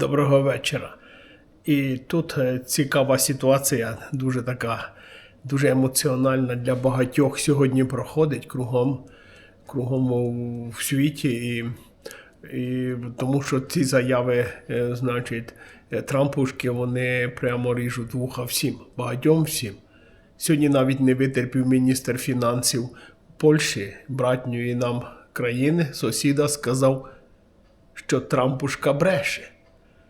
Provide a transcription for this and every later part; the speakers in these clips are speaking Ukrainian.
Доброго вечора. І тут е, цікава ситуація, дуже така, дуже емоціональна для багатьох сьогодні проходить кругом, кругом у- світі. І, і тому що ці заяви, е, значить, е, Трампушки, вони прямо ріжуть вуха всім, багатьом всім. Сьогодні навіть не витерпів міністр фінансів Польщі, братньої нам країни, сусіда, сказав, що Трампушка бреше,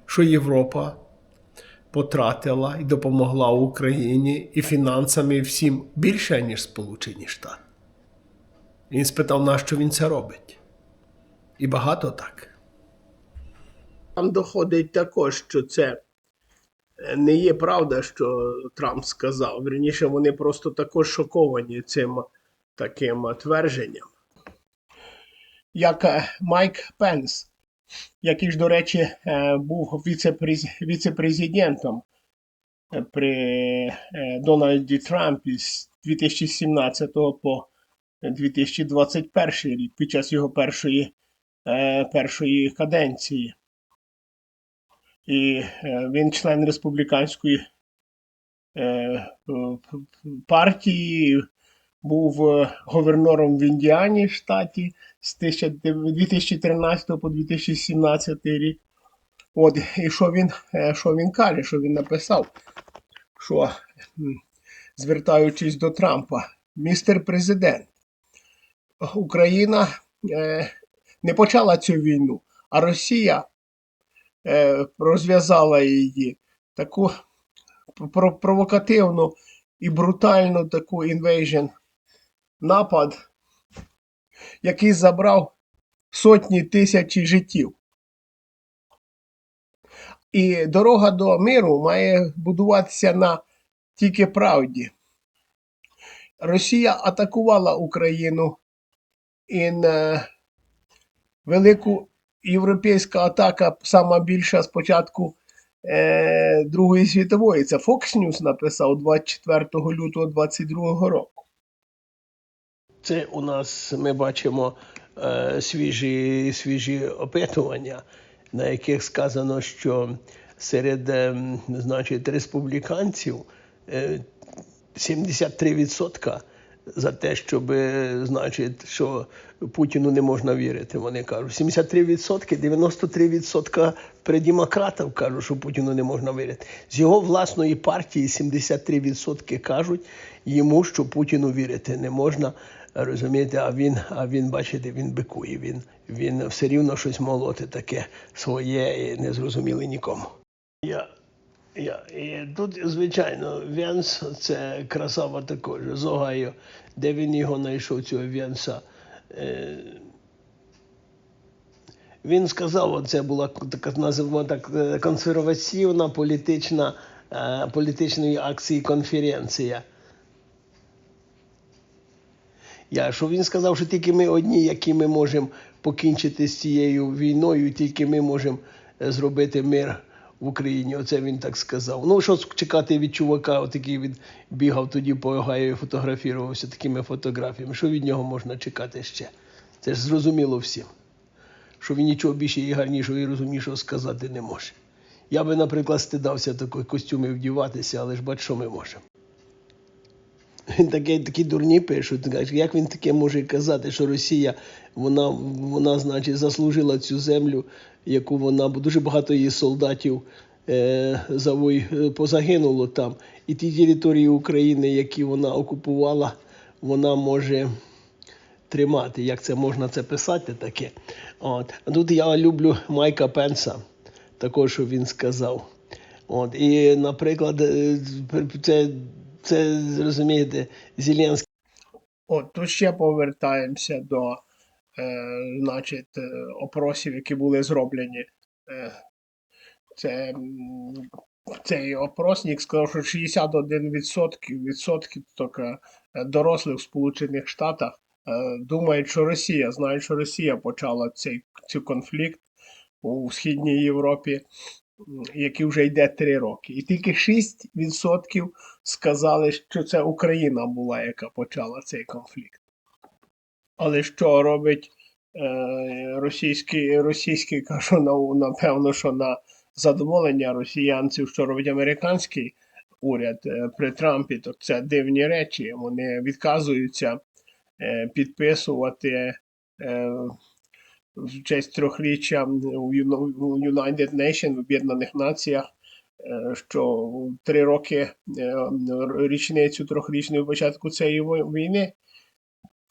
що Європа потратила і допомогла Україні і фінансами всім більше, ніж Сполучені Штати. Він спитав, нащо він це робить. І багато так. Там доходить також, що це е, не є правда, що Трамп сказав. Вірніше, вони просто також шоковані цим таким твердженням. Як е, Майк Пенс, який ж, до речі, е, був віце-през- віце-президентом при е, Дональді Трампі з 2017 по 2021 рік під час його першої, е, першої каденції. І він член республіканської партії, був е, говернором в Індіані штаті з 2013 по 2017 рік. От, і що він, е, що він каже, що він написав, що, звертаючись до Трампа, містер президент, Україна е, не почала цю війну, а Росія розв'язала її таку провокативну і брутальну таку інвейжн напад, який забрав сотні тисячі життів. І дорога до миру має будуватися на тільки правді. Росія атакувала Україну і велику європейська атака, сама більша з початку е, Другої світової. Це Fox News написав 24 лютого 22 року. Це у нас ми бачимо е, свіжі, свіжі опитування, на яких сказано, що серед е, значить, республіканців е, 73% за те, щоб, е, значить, що Путіну не можна вірити. Вони кажуть. 73%, 93% при демократів кажуть, що Путіну не можна вірити. З його власної партії 73% кажуть йому, що Путіну вірити не можна. Розумієте, а він, а він, бачите, він бикує. Він, він все рівно щось молоте таке своє і не зрозуміле нікому. Я, я, і тут, звичайно, Венс це красава також з Огайо. Де він його знайшов, цього Венса? Е, він сказав, це була така так е, консерваційна політична е, політичної акції конференція. Я, що він сказав, що тільки ми одні, які ми можемо покінчити з цією війною, тільки ми можемо е, зробити мир в Україні. Оце він так сказав. Ну, що чекати від чувака, отакий від бігав тоді по Огайо і фотографувався такими фотографіями. Що від нього можна чекати ще? Це ж зрозуміло всім, що він нічого більше і гарнішого, і розумнішого сказати не може. Я би, наприклад, стидався такої костюми вдіватися, але ж бач, що ми можемо. Він такі, дурні пишуть. Як він таке може казати, що Росія вона, вона значить, заслужила цю землю, яку вона, бо дуже багато її солдатів е, завой, е, позагинуло там. І ті території України, які вона окупувала, вона може тримати. Як це можна це писати таке? От. А тут я люблю Майка Пенса, також він сказав. От. І, наприклад, е, це, це розумієте, Зеленський. От тут ще повертаємося до е, значить, е, опросів, які були зроблені. Е, це, цей опросник сказав, що 61% відсотків тільки е, дорослих в Сполучених Штатах е, думають, що Росія, знають, що Росія почала цей, цей конфлікт у Східній Європі, який вже йде 3 роки. І тільки 6% сказали, що це Україна була, яка почала цей конфлікт. Але що робить е, російський, російський кажу, на- напевно, що на задоволення росіянців, що робить американський уряд е, при Трампі, то це дивні речі. Вони відказуються е, підписувати е, в честь трьохріччя у United Nations, в Об'єднаних Націях, е, що три роки е, річницю трьохрічної початку цієї війни,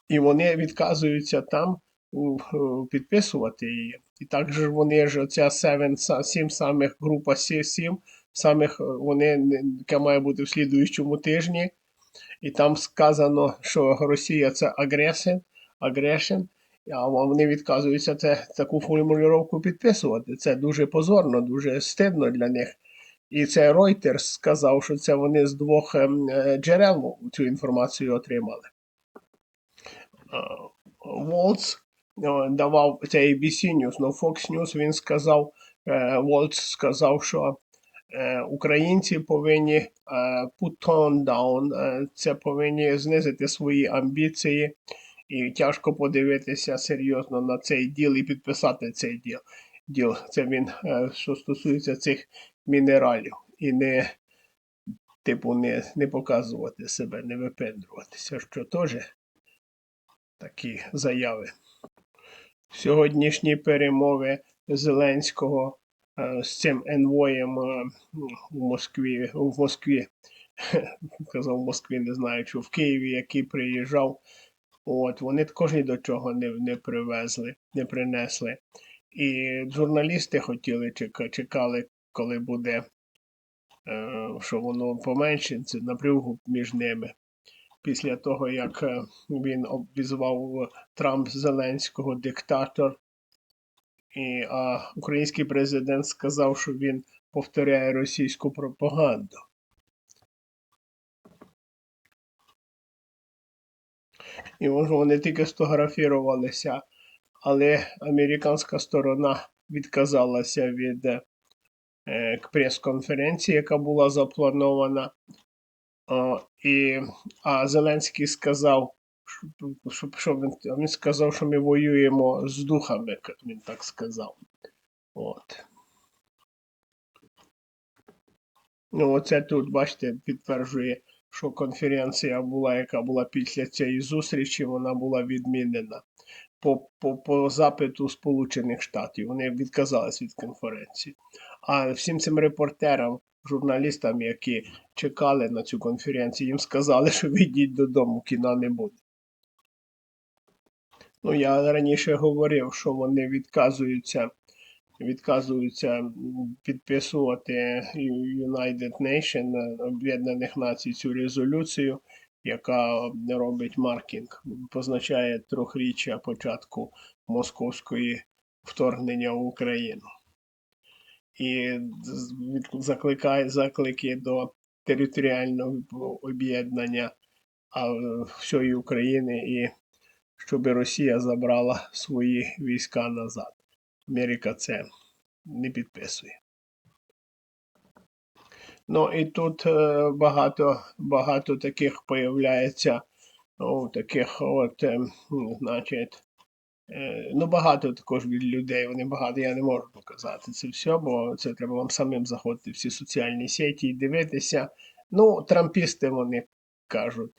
і вони відказуються там у підписувати її. І також вони ж оця сім самих група сі- сім самих е, вони яка має бути в слідуючому тижні. І там сказано, що Росія це агресин, агрешен, а вони відказуються це таку формулювання підписувати. Це дуже позорно, дуже стидно для них. І це Reuters сказав, що це вони з двох ем, е, джерел цю інформацію отримали. Волц давав це ABC News, но Fox News він сказав, е, Волц сказав, що е, українці повинні е, put tone down, е, це повинні знизити свої амбіції, і тяжко подивитися серйозно на цей діл і підписати цей діл. діл. Це він, е, що стосується цих мінералів, і не, типу, не, не показувати себе, не випендруватися, що теж такі заяви. Сьогоднішні перемови Зеленського е, з цим енвоєм е, в Москві, в Москві, казав в Москві, не знаю, чи в Києві, який приїжджав. От, вони також ні до чого не, не привезли, не принесли. І журналісти хотіли, чекали, коли буде, е, що воно поменшиться, напрягу між ними. Після того, як е, він обізвав Трамп Зеленського диктатор, і, а український президент сказав, що він повторяє російську пропаганду. І вони тільки сфотографірувалися, але американська сторона відказалася від е, прес-конференції, яка була запланована. О, і, а Зеленський сказав, що, що він, він сказав, що ми воюємо з духами, як він так сказав. От. Ну, оце тут, бачите, підтверджує, що конференція була, яка була після цієї зустрічі, вона була відмінена по, по, по запиту Сполучених Штатів. Вони відказались від конференції. А всім цим репортерам, журналістам, які чекали на цю конференцію, їм сказали, що ви йдіть додому, кіна не буде. Ну, я раніше говорив, що вони відказуються, відказуються підписувати United Nation, Об'єднаних Націй цю резолюцію, яка робить маркінг, позначає трьохріччя початку московської вторгнення в Україну. І закликає заклики до територіального об'єднання е, всієї України і щоб Росія забрала свої війська назад. Америка це не підписує. Ну і тут е, багато, багато таких появляється, ну, таких от, е, значить, е, ну багато також від людей, вони багато, я не можу показати це все, бо це треба вам самим заходити в всі соціальні сеті і дивитися. Ну, трампісти вони кажуть.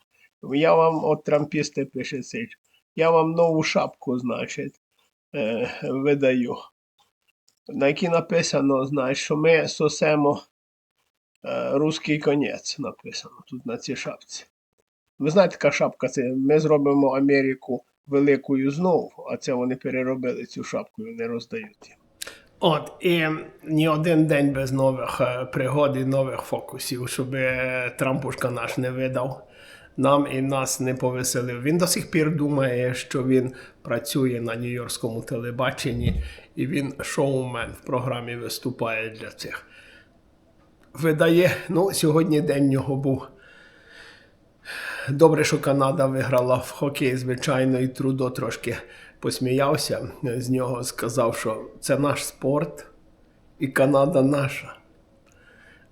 Я вам, от трампісти пише я вам нову шапку, значить, видаю. На якій написано, знаєш, що ми сосемо е, руський конець, написано тут на цій шапці. Ви знаєте, яка шапка це? Ми зробимо Америку великою знову, а це вони переробили цю шапку і вони роздають. їм. От, і ні один день без нових е, пригод і нових фокусів, щоб е, Трампушка наш не видав нам і нас не повеселив. Він до сих пір думає, що він працює на нью-йоркському телебаченні, і він шоумен в програмі виступає для цих. Видає, ну, сьогодні день нього був. Добре, що Канада виграла в хокей, звичайно, і Трудо трошки посміявся з нього, сказав, що це наш спорт і Канада наша.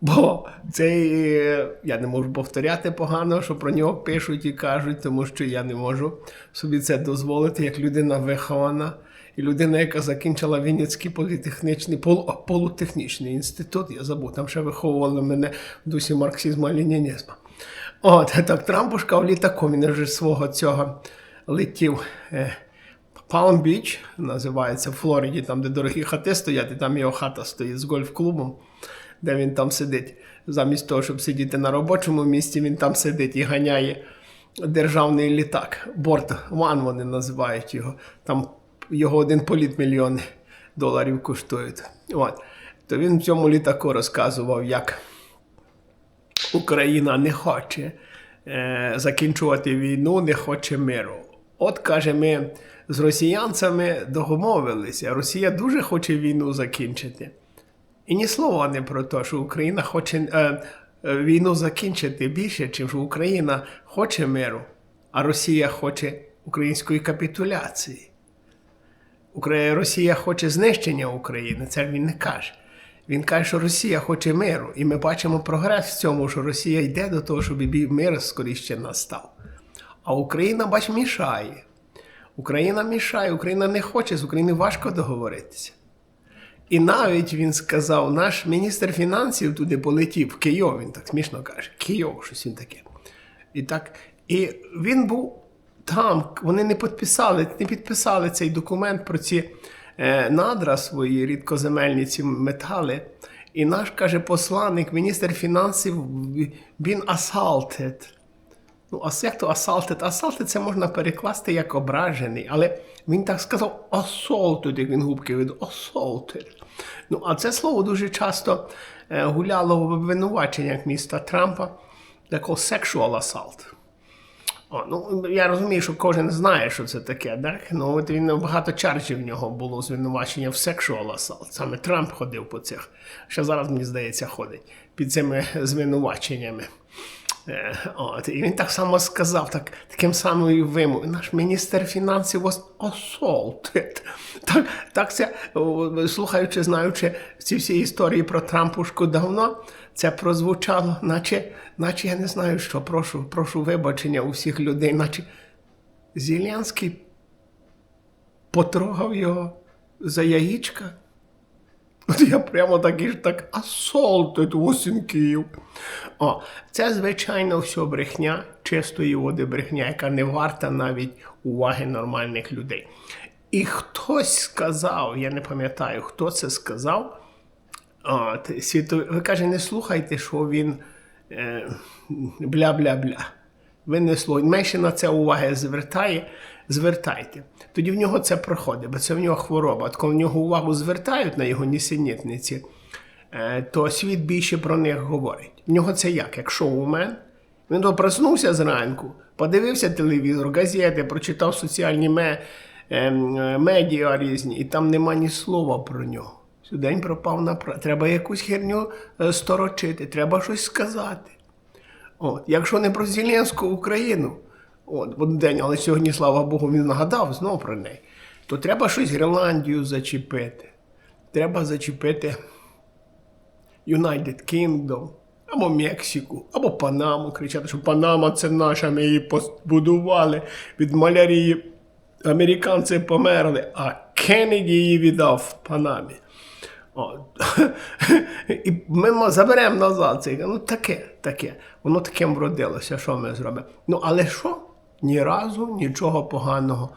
Бо це е, я не можу повторяти погано, що про нього пишуть і кажуть, тому що я не можу собі це дозволити як людина вихована І людина, яка закінчила Вінницький політехнічний, пол, полутехнічний інститут, я забув, там ще виховували мене в дусі марксизму ленінізму. От, так, Трампушка в літаку, він вже свого цього летів. Е, Palm Beach називається в Флориді, там, де дорогі хати стоять, і там його хата стоїть з гольф-клубом, де він там сидить. Замість того, щоб сидіти на робочому місці, він там сидить і ганяє державний літак. Борт One вони називають його. Там його один політ мільйони доларів коштує. От. То він в цьому літаку розказував, як Україна не хоче е, закінчувати війну, не хоче миру. От каже, ми з росіянцями домовилися. Росія дуже хоче війну закінчити. І ні слова не про те, що Україна хоче е, е, війну закінчити більше, що Україна хоче миру, а Росія хоче української капітуляції. Україна, Росія хоче знищення України, це він не каже. Він каже, що Росія хоче миру, і ми бачимо прогрес в цьому, що Росія йде до того, щоб мир скоріше настав. А Україна, бач, мішає. Україна мішає, Україна не хоче, з України важко договоритися. І навіть він сказав, наш міністр фінансів туди полетів, в Київ, він так смішно каже, Київ, щось він таке. І так, і він був там, вони не підписали, не підписали цей документ про ці е, надра свої рідкоземельні ці метали. І наш каже посланник, міністр фінансів, він assaulted. Ну, а як то assaulted? Assaulted це можна перекласти як ображений, але він так сказав assaulted, як він губки від assaulted. Ну, а це слово дуже часто е, гуляло в обвинуваченнях міста Трампа, такого sexual assault. О, ну, я розумію, що кожен знає, що це таке, так? Ну, от він багато чаржів в нього було звинувачення в sexual assault. Саме Трамп ходив по цих. Ще зараз, мені здається, ходить під цими звинуваченнями. Е, От, і він так само сказав, так, таким самою вимогою. Наш міністр фінансів was assaulted. Так, так це, слухаючи, знаючи ці всі історії про Трампушку давно, це прозвучало, наче, наче я не знаю що, прошу, прошу вибачення у всіх людей, наче Зеленський потрогав його за яєчка. От я прямо такий ж так assaulted was Київ. О, це, звичайно, все брехня, чистої води брехня, яка не варта навіть уваги нормальних людей. І хтось сказав, я не пам'ятаю, хто це сказав. От, світовий, ви каже, не слухайте, що він е, бля-бля-бля. Ви не слухайте. Менше на це уваги звертає, звертайте. Тоді в нього це проходить, бо це в нього хвороба. От коли в нього увагу звертають на його нісенітниці, е, то світ більше про них говорить. В нього це як? Як шоумен. Він то проснувся зранку, подивився телевізор, газети, прочитав соціальні ме, ем, е, медіа різні, і там нема ні слова про нього. День пропав на пра- Треба якусь херню е, сторочити, треба щось сказати. От, якщо не про Зеленську Україну, от, в один день, але сьогодні, слава Богу, він нагадав знову про неї, то треба щось Гренландію зачепити. Треба зачепити United Kingdom, або Мексику, або Панаму. Кричати, що Панама це наша, ми її побудували від малярії. Американці померли, а Кеннеді її віддав в Панамі. О, і ми заберемо назад. Ну, таке, таке. Воно таким вродилося, що ми зробимо. Ну, але що? Ні разу нічого поганого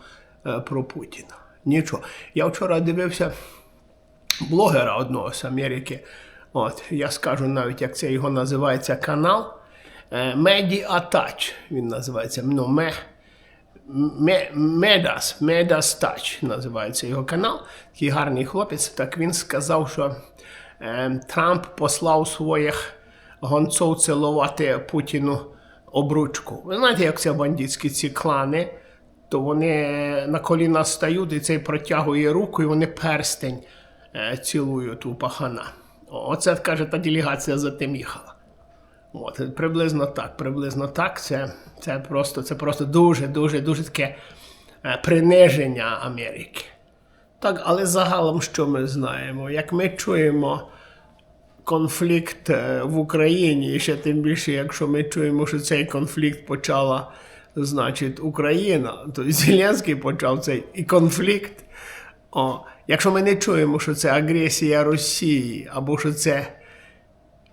е, про Путіна. Нічого. Я вчора дивився блогера одного з Америки. От, я скажу навіть, як це його називається канал. Е, Media Touch він називається. Ну, ме, Ме- Медас, Медас Touch називається його канал. Такий гарний хлопець. Так він сказав, що е, Трамп послав своїх гонцов цілувати Путіну обручку. Ви знаєте, як це бандитські ці клани, то вони на коліна стають і цей протягує руку, і вони перстень е, цілують у пахана. Оце каже, та делегація за тим їхала. От, приблизно так, приблизно так. Це, це просто це просто дуже, дуже, дуже таке е, приниження Америки. Так, але загалом, що ми знаємо? Як ми чуємо конфлікт е, в Україні, ще тим більше, якщо ми чуємо, що цей конфлікт почала, значить, Україна, то Зеленський почав цей і конфлікт. О, якщо ми не чуємо, що це агресія Росії, або що це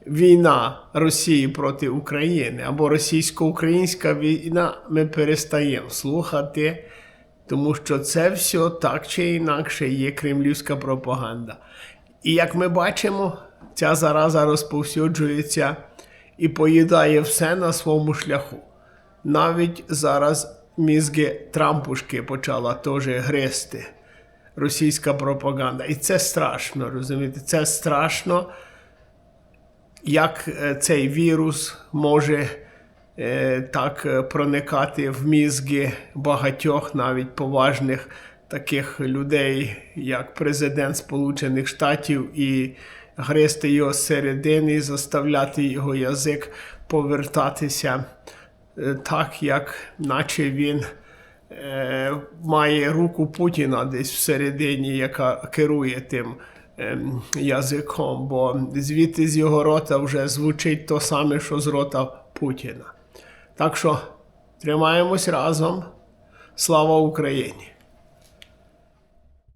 війна Росії проти України, або російсько-українська війна, ми перестаємо слухати, тому що це все так чи інакше є кремлівська пропаганда. І як ми бачимо, ця зараза розповсюджується і поїдає все на своєму шляху. Навіть зараз мізги Трампушки почала теж гризти російська пропаганда. І це страшно, розумієте? Це страшно, як е, цей вірус може е, так е, проникати в мізги багатьох навіть поважних таких людей, як президент Сполучених Штатів, і гризти його зсередини, заставляти його язик повертатися е, так, як наче він е, має руку Путіна десь всередині, яка керує тим ем, язиком, бо звідти з його рота вже звучить то саме, що з рота Путіна. Так що тримаємось разом. Слава Україні!